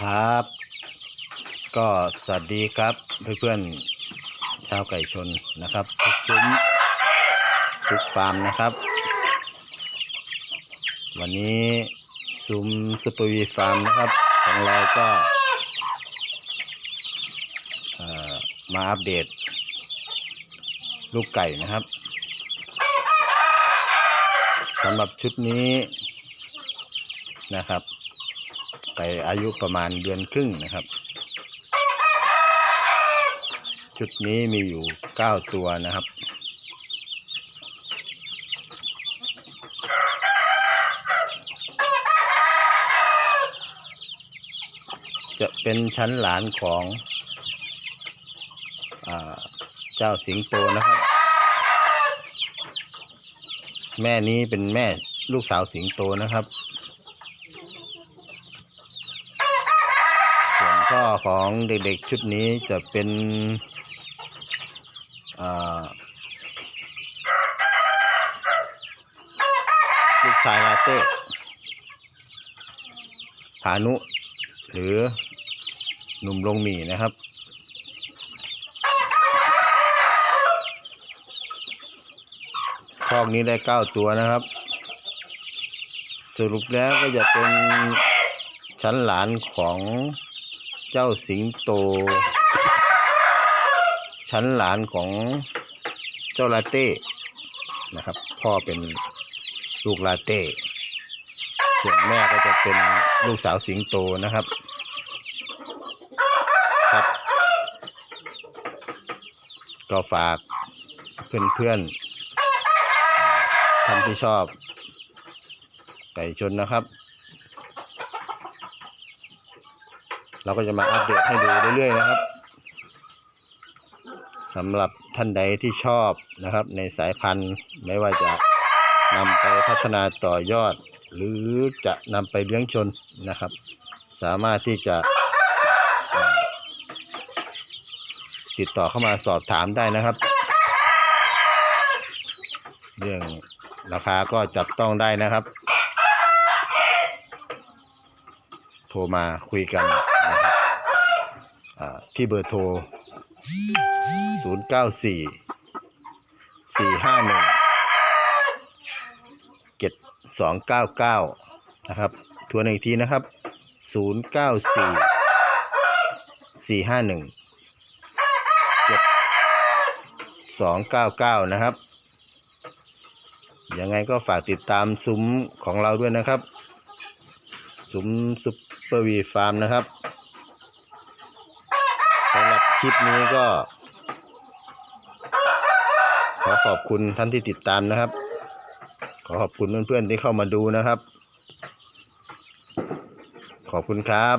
ครับ ก็สวัสดีครับเพื่อนๆชาวไก่ชนนะครับ ทุกซุ้มทุกฟาร์มนะครับ วันนี้ซุ้มซุปเปอร์วีฟาร์มนะครับ ของเราก็มาอัปเดต ลูกไก่นะครับสำหรับชุดนี้นะครับ ไก่อายุประมาณเดือนครึ่งนะครับ ชุดนี้มีอยู่ 9 ตัวนะครับ จะเป็นชั้นหลานของอเจ้าสิงโตนะครับ แม่นี้เป็นแม่ลูกสาวสิงโตนะครับ ส่วนพ่อของเด็กๆชุดนี้จะเป็นลูกชายลาเต้พานุ หรือหนุ่มลงหมีนะครับ คอกนี้ได้เก้าตัวนะครับ สรุปแล้วก็จะเป็นชั้นหลานของ เจ้าสิงโต ชั้นหลานของเจ้าลาเต้นะครับ พ่อเป็นลูกลาเต้ ส่วนแม่ก็จะเป็นลูกสาวสิงโตนะครับครับ ก็ฝากเพื่อนๆท่านที่ชอบไก่ชนนะครับ เราก็จะมาอัปเดตให้ดูเรื่อยๆนะครับสำหรับท่านใดที่ชอบนะครับ ในสายพันธุ์ไม่ว่าจะนำไปพัฒนาต่อยอด หรือจะนำไปเลี้ยงชนนะครับ สามารถที่จะติดต่อเข้ามาสอบถามได้นะครับ เรื่องราคาก็จับต้องได้นะครับ โทรมาคุยกัน ที่เบอร์โทร 0 9 4 4 5 1 7 2 9 9 นะครับทวนอีกทีนะครับ 0 9 4 4 5 1 7 2 9 9 นะครับ ยังไงก็ฝากติดตามซุ้มของเราด้วยนะครับ ซุ้มซุปเปอร์วีฟาร์มนะครับ ลิปนี้ก็ ขอขอบคุณท่านที่ติดตามนะครับ ขอขอบคุณเพื่อนๆที่เข้ามาดูนะครับ ขอบคุณครับ